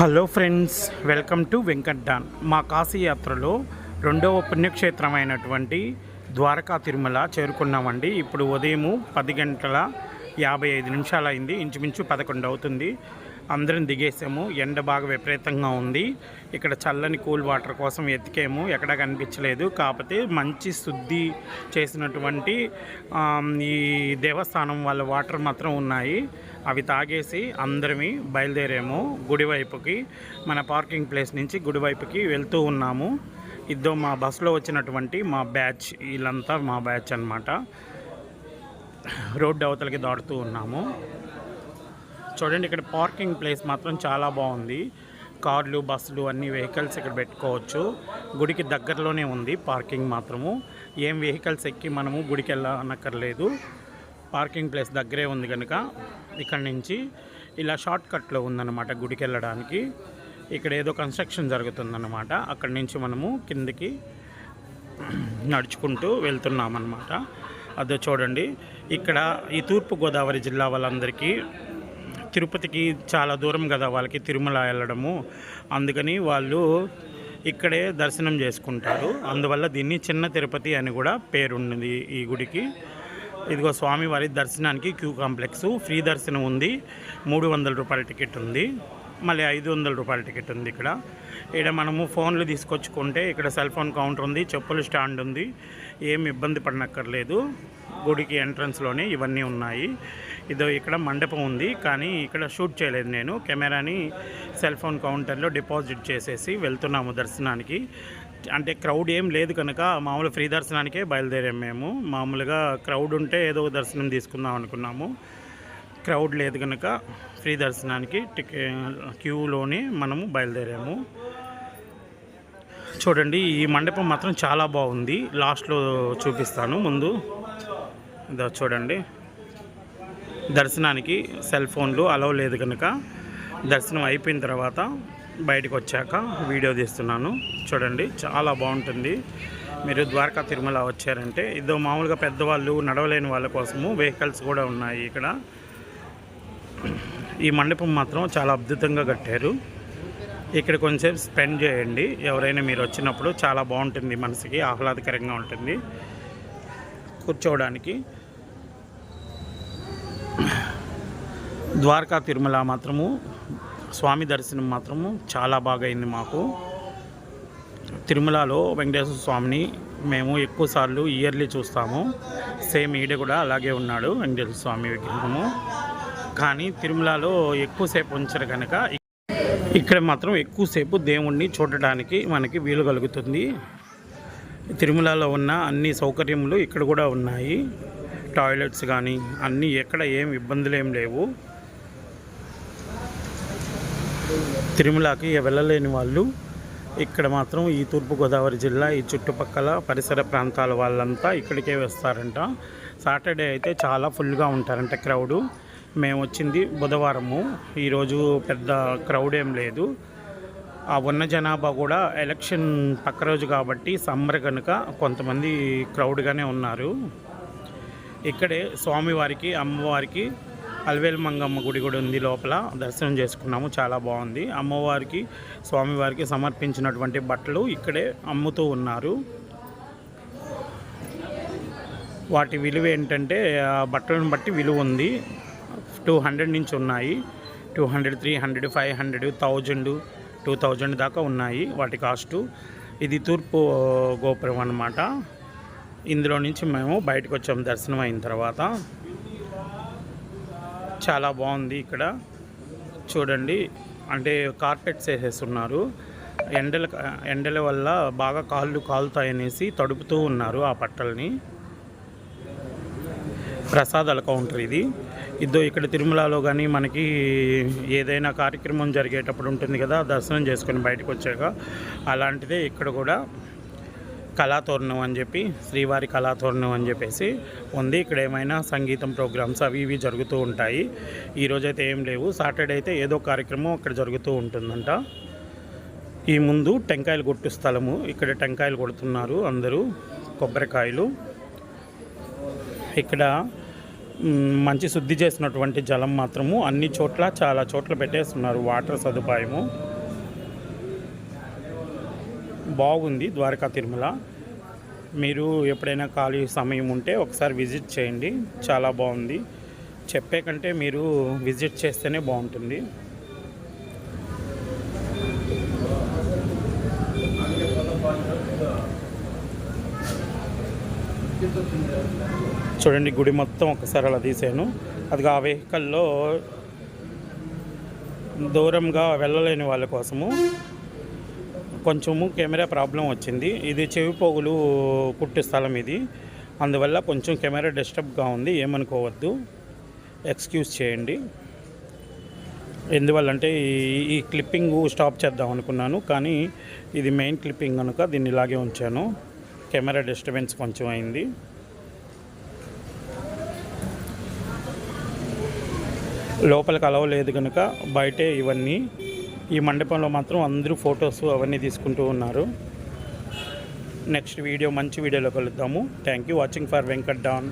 Hello friends welcome to Venkat Don మా కాశీయాత్రలో రెండవ పుణ్యక్షేత్రమైనటువంటి ద్వారకా తిరుమల చేరుకున్నామండి. ఇప్పుడు ఉదయం పది గంటల యాభై ఐదు నిమిషాలు అయింది ఇంచుమించు పదకొండు అవుతుంది. అందరం దిగేసాము. ఎండ బాగా విపరీతంగా ఉంది. ఇక్కడ చల్లని కూల్ వాటర్ కోసం ఎతికాము. ఎక్కడా కనిపించలేదు. కాకపోతే మంచి శుద్ధి చేసినటువంటి ఈ దేవస్థానం వాళ్ళ వాటర్ మాత్రం ఉన్నాయి. అవి తాగేసి అందరమి బయలుదేరాము. గుడి వైపుకి మన పార్కింగ్ ప్లేస్ నుంచి గుడి వైపుకి వెళ్తూ ఉన్నాము. ఇద్దరు మా బస్సులో వచ్చినటువంటి మా బ్యాచ్ వీళ్ళంతా మా బ్యాచ్ అన్నమాట. రోడ్డు అవతలకి దాటుతూ ఉన్నాము. చూడండి ఇక్కడ పార్కింగ్ ప్లేస్ మాత్రం చాలా బాగుంది. కార్లు బస్సులు అన్ని వెహికల్స్ ఇక్కడ పెట్టుకోవచ్చు. గుడికి దగ్గరలోనే ఉంది పార్కింగ్ మాత్రము. ఏం వెహికల్స్ ఎక్కి మనము గుడికి వెళ్ళనక్కర్లేదు. పార్కింగ్ ప్లేస్ దగ్గరే ఉంది కనుక ఇక్కడ నుంచి. ఇలా షార్ట్ కట్లో ఉందన్నమాట గుడికి వెళ్ళడానికి. ఇక్కడ ఏదో కన్స్ట్రక్షన్ జరుగుతుందన్నమాట. అక్కడి నుంచి మనము కిందికి నడుచుకుంటూ వెళ్తున్నాం అన్నమాట అదో చూడండి ఇక్కడ ఈ తూర్పుగోదావరి జిల్లా వాళ్ళందరికీ తిరుపతికి చాలా దూరం కదా వాళ్ళకి తిరుమల వెళ్ళడము. అందుకని వాళ్ళు ఇక్కడే దర్శనం చేసుకుంటారు. అందువల్ల దీన్ని చిన్న తిరుపతి అని కూడా పేరున్నది ఈ గుడికి. ఇదిగో స్వామివారి దర్శనానికి క్యూ కాంప్లెక్స్. ఫ్రీ దర్శనం ఉంది. మూడు వందల రూపాయల టికెట్ ఉంది. మళ్ళీ ఐదు వందల రూపాయల టికెట్ ఉంది ఇక్కడ. ఇక్కడ మనము ఫోన్లు తీసుకొచ్చుకుంటే ఇక్కడ సెల్ ఫోన్ కౌంటర్ ఉంది చెప్పుల స్టాండ్ ఉంది. ఏం ఇబ్బంది పడనక్కర్లేదు. గుడికి ఎంట్రన్స్లోనే ఇవన్నీ ఉన్నాయి. ఇదో ఇక్కడ మండపం ఉంది కానీ ఇక్కడ షూట్ చేయలేదు నేను. కెమెరాని సెల్ ఫోన్ కౌంటర్లో డిపాజిట్ చేసేసి వెళ్తున్నాము దర్శనానికి. అంటే క్రౌడ్ ఏం లేదు కనుక మామూలు ఫ్రీ దర్శనానికే బయలుదేరాం మేము. మామూలుగా క్రౌడ్ ఉంటే ఏదో ఒక దర్శనం తీసుకుందాం అనుకున్నాము. క్రౌడ్ లేదు కనుక ఫ్రీ దర్శనానికి టికె క్యూలోనే మనము బయలుదేరాము. చూడండి ఈ మండపం మాత్రం చాలా బాగుంది. లాస్ట్లో చూపిస్తాను ముందు. ఇదో చూడండి. దర్శనానికి సెల్ ఫోన్లు అలవ్ లేదు కనుక దర్శనం అయిపోయిన తర్వాత బయటకు వచ్చాక వీడియో తీస్తున్నాను. చూడండి చాలా బాగుంటుంది. మీరు ద్వారకా తిరుమల వచ్చారంటే ఇదో మామూలుగా పెద్దవాళ్ళు నడవలేని వాళ్ళ కోసము వెహికల్స్ కూడా ఉన్నాయి ఇక్కడ. ఈ మండపం మాత్రం చాలా అద్భుతంగా కట్టారు. ఇక్కడ కొంచెం స్పెండ్ చేయండి. ఎవరైనా మీరు వచ్చినప్పుడు చాలా బాగుంటుంది. మనసుకి ఆహ్లాదకరంగా ఉంటుంది. కూర్చోవడానికి ద్వారకా తిరుమల మాత్రము స్వామి దర్శనం మాత్రము చాలా బాగా అయింది మాకు. తిరుమలలో వెంకటేశ్వర స్వామిని మేము ఎక్కువ సార్లు ఇయర్లీ చూస్తాము. సేమ్ ఈడ కూడా అలాగే ఉన్నాడు వెంకటేశ్వర స్వామి విగ్రహము. కానీ తిరుమలలో ఎక్కువసేపు ఉంచరు కనుక ఇక్కడ మాత్రం ఎక్కువసేపు దేవుణ్ణి చూడటానికి మనకి వీలు కలుగుతుంది. తిరుమలలో ఉన్న అన్ని సౌకర్యములు ఇక్కడ కూడా ఉన్నాయి. టాయిలెట్స్ కానీ అన్నీ ఎక్కడ ఏం ఇబ్బందులు ఏం లేవు. తిరుమలకి వెళ్ళలేని వాళ్ళు ఇక్కడ మాత్రం ఈ తూర్పుగోదావరి జిల్లా ఈ చుట్టుపక్కల పరిసర ప్రాంతాల వాళ్ళంతా ఇక్కడికే వస్తారంట. సాటర్డే అయితే చాలా ఫుల్గా ఉంటారంట క్రౌడు. మేము వచ్చింది బుధవారము. ఈరోజు పెద్ద క్రౌడ్ ఏం లేదు. ఆ ఉన్న జనాభా కూడా ఎలక్షన్ పక్క రోజు కాబట్టి సమ్మర్ కనుక కొంతమంది క్రౌడ్గానే ఉన్నారు. ఇక్కడే స్వామివారికి అమ్మవారికి అల్వేల్ మంగమ్మ గుడి కూడా ఉంది లోపల. దర్శనం చేసుకున్నాము. చాలా బాగుంది. అమ్మవారికి స్వామివారికి సమర్పించినటువంటి బట్టలు ఇక్కడే అమ్ముతూ ఉన్నారు. వాటి విలువ ఏంటంటే బట్టలను బట్టి విలువ ఉంది. టూ హండ్రెడ్ నుంచి ఉన్నాయి. Two hundred three hundred five hundred thousand two thousand దాకా ఉన్నాయి వాటి కాస్టు. ఇది తూర్పు గోపురం అన్నమాట. ఇందులో నుంచి మేము బయటకు వచ్చాము. దర్శనం అయిన తర్వాత. చాలా బాగుంది ఇక్కడ. చూడండి. అంటే కార్పెట్స్ వేసేస్తున్నారు ఎండల ఎండల వల్ల బాగా కాళ్ళు కాలుతాయనేసి తడుపుతూ ఉన్నారు ఆ పట్టల్ని. ప్రసాదాల కౌంటర్ ఇది. ఇద్దో ఇక్కడ తిరుమలలో కానీ మనకి ఏదైనా కార్యక్రమం జరిగేటప్పుడు ఉంటుంది కదా దర్శనం చేసుకొని బయటకు వచ్చాక. అలాంటిదే ఇక్కడ కూడా. కళాతోరణం అని చెప్పి శ్రీవారి కళాతోరణం అని చెప్పేసి ఉంది. ఇక్కడ ఏమైనా సంగీతం ప్రోగ్రామ్స్ అవి ఇవి జరుగుతూ ఉంటాయి. ఈరోజైతే ఏం లేవు. సాటర్డే అయితే ఏదో కార్యక్రమం అక్కడ జరుగుతూ ఉంటుందంట. ఈ ముందు టెంకాయలు కొట్టు స్థలము. ఇక్కడ టెంకాయలు కొడుతున్నారు అందరూ. కొబ్బరికాయలు. ఇక్కడ మంచి శుద్ధి చేసినటువంటి జలం మాత్రము అన్ని చోట్ల చాలా చోట్ల పెట్టేస్తున్నారు. వాటర్ సదుపాయము. బాగుంది ద్వారకా తిరుమల. మీరు ఎప్పుడైనా ఖాళీ సమయం ఉంటే ఒకసారి విజిట్ చేయండి. చాలా బాగుంది. చెప్పే కంటే మీరు విజిట్ చేస్తేనే బాగుంటుంది. చూడండి గుడి మొత్తం ఒకసారి అలా తీసాను అది ఆ వెహికల్లో దూరంగా వెళ్ళలేని వాళ్ళ కోసము కొంచెము కెమెరా ప్రాబ్లం వచ్చింది. ఇది చెవి పోగులు కుట్టు స్థలం ఇది. అందువల్ల కొంచెం కెమెరా డిస్టర్బ్గా ఉంది. ఏమనుకోవద్దు. ఎక్స్క్యూజ్ చేయండి. ఎందువల్లంటే ఈ ఈ క్లిప్పింగ్ స్టాప్ చేద్దాం అనుకున్నాను. కానీ ఇది మెయిన్ క్లిప్పింగ్ కనుక దీన్ని ఇలాగే ఉంచాను. కెమెరా డిస్టర్బెన్స్ కొంచెం అయింది. లోపలికి అలవలేదు కనుక బయటే ఇవన్నీ ఈ మండపంలో మాత్రం అందరూ ఫొటోస్ అవన్నీ తీసుకుంటూ ఉన్నారు. నెక్స్ట్ వీడియో మంచి వీడియోలో కలుద్దాము. Thank you watching for Venkat Don